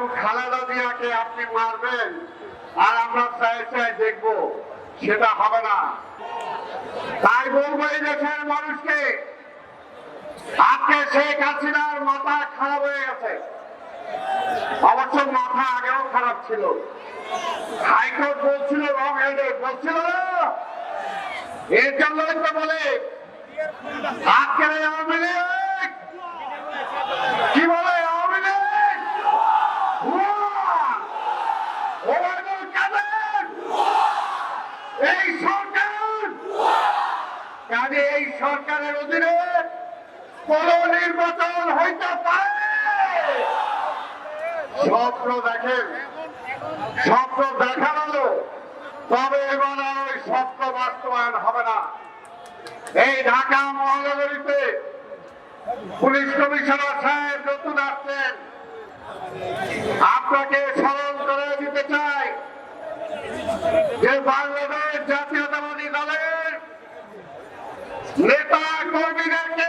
বেগম খালেদা জিয়াকে আপনি মারবেন আর আমরা চাই চাই দেখব, সেটা হবে না। তাই বলব এই দেশের মানুষকে, আজকে শেখ হাসিনার মাথা খারাপ হয়ে গেছে। অবশ্য মাথা আগেও খারাপ ছিল। হাইকোর্ট বলছিল রং হেডেড বলছিল এর জন্যই তো বলে, আজকের এই আওয়ামী লীগ কি বলে আওয়ামী লীগ হুয়া! ওবায়দুল কাদের! এই সরকার কাজে এই সরকারের অধীনে কোন নির্বাচন হইতে পারে। স্বপ্ন দেখেন, স্বপ্ন দেখা গেল তবে এবার আর ওই স্বপ্ন বাস্তবায়ন হবে না। এই ঢাকা মহানগরীতে পুলিশ কমিশনার সাহেব নতুন আসছেন। আপনাকে স্মরণ করে দিতে চাই যে বাংলাদেশ জাতীয়তাবাদী দলের নেতা কর্মীদেরকে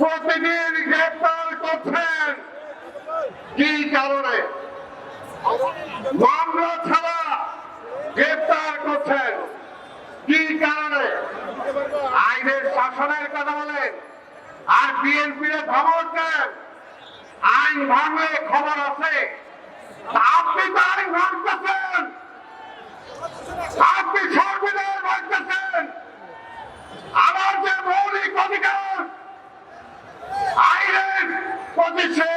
প্রতিদিন গ্রেপ্তার করছেন। কি কারণে? মামলা ছাড়া গ্রেপ্তার করছেন। কি কারণে? আইনের শাসনের কথা বলেন আর বিএনপির খবর দেন আইন ভাঙলে খবর আছে। আপনি তো আইন ভাঙতেছেন আপনি সংবিধান ভাঙতেছেন আমার যে মৌলিক অধিকার আইনের প্রতি সে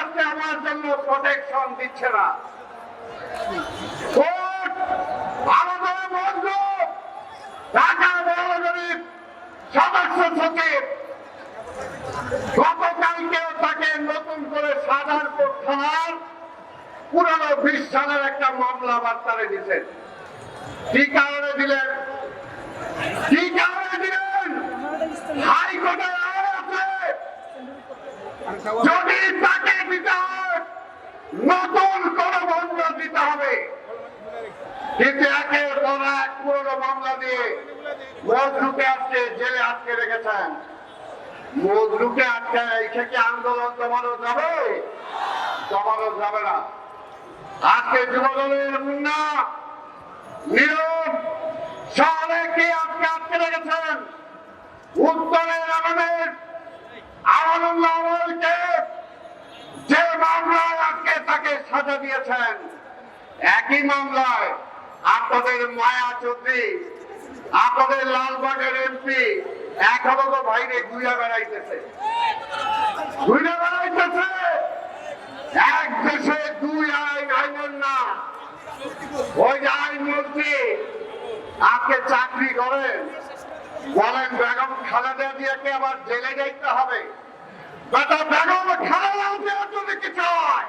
আজকে আমার জন্য প্রোটেকশন দিচ্ছে না। তাকে নতুন করে সাধারপুর থানার পুরানো বিশ সালের একটা মামলা বার্তারে দিচ্ছেন কি কারণে দিলেন? কি কারণে দিলেন? হাইকোর্টের যদি তাকে দিতে হয় নতুন কোন মামলা দিতে হবে। কিন্তু আটকে রেখেছেন। আটকে রেখেছেন? উত্তরের আমাদের আমানুল্লাহ আমলকে যে মামলায় আজকে তাকে সাজা দিয়েছেন। একই মামলায় আপনাদের মায়া চৌধুরী, আপনাদের লালবাগের এমপি ওই মন্ত্রী চাকরি করেন। বলেন, বেগম খালেদা জিয়াকে আবার জেলে যাইতে হবে। বেগম খালেদা জিয়া যদি কিছু হয়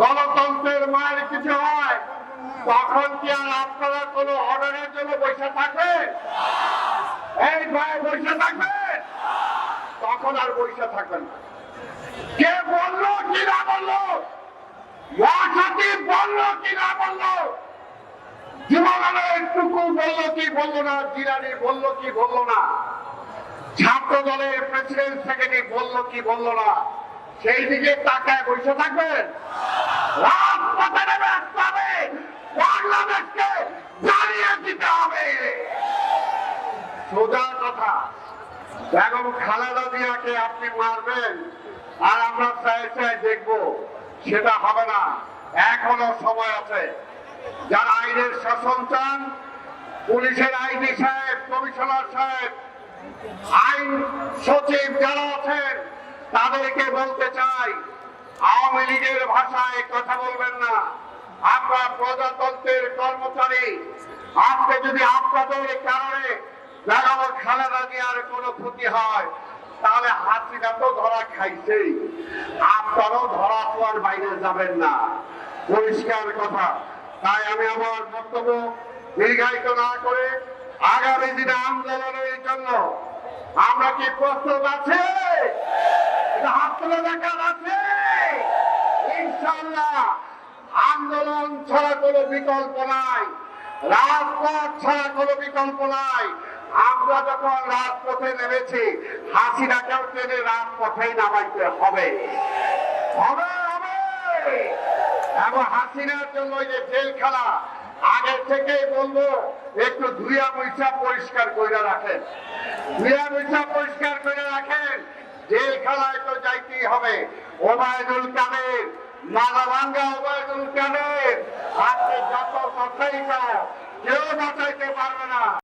গণতন্ত্রের মায়ের কিছু হয়, তখন কি আর আপনারা কোন অর্ডারের জন্য বসে থাকবেন? এই ভাই বসে থাকবেন? তখন আর বসে থাকবেন কে বলল কি না বলল? বলল কি না বলল? যুবদলের বলল কি বলল না, জিরানি বলল কি বলল না? ছাত্র দলের প্রেসিডেন্ট সেক্রেটারি বলল কি বলল না? সেই দিকে তাকায় বসে থাকবেন? রাজপথে নেমে আসতে হবে জানিয়ে দিতে হবে। সোজা কথা। বেগম খালেদা জিয়াকে আপনি মারবেন, আর আমরা চাই চাই দেখব, সেটা হবে না। এখনও সময় আছে। যারা আইনের শাসন চান, পুলিশের আইনি সাহেব, কমিশনার সাহেব, আইন সচিব যারা আছেন, তাদেরকে বলতে চাই আওয়ামী লীগের ভাষায় কথা বলবেন না। আপনারা প্রজাতন্ত্রের কর্মচারী। আজকে যদি আপনাদের কারণে বেগম খালেদা জিয়ার কোনো ক্ষতি হয়, তাহলে হাসিনা তো ধরা খাইছেই। আপনারও ধরা পড়ার বাইরে যাবেন না। পরিষ্কার কথা। তাই আমি আমার বক্তব্য দীর্ঘায়িত না করে আগামী দিনে আন্দোলনের জন্য আমরা কি প্রস্তুত আছে? হাত তুলে দেখার আছে? আন্দোলন ছাড়া কোনো বিকল্প নাই, রাজপথ ছাড়া কোনো বিকল্প নাই। আমরা যখন রাজপথে নেমেছি হাসিনাকেও টেনে রাজপথেই নামাইতে হবে। হবে হবে। এবং হাসিনার জন্য ওই যে জেলখানা, আগের থেকেই বলব, একটু ধুইয়া পয়সা পরিষ্কার করে রাখেন। ধুইয়া পয়সা পরিষ্কার করে রাখেন, জেলখানায় তো যাইতেই হবে। ওবায়দুল কাদের মালাভাঙ্গা ওবায়দুল কাদের আজকে যত কথাই কেউ বাঁচাইতে পারবে না।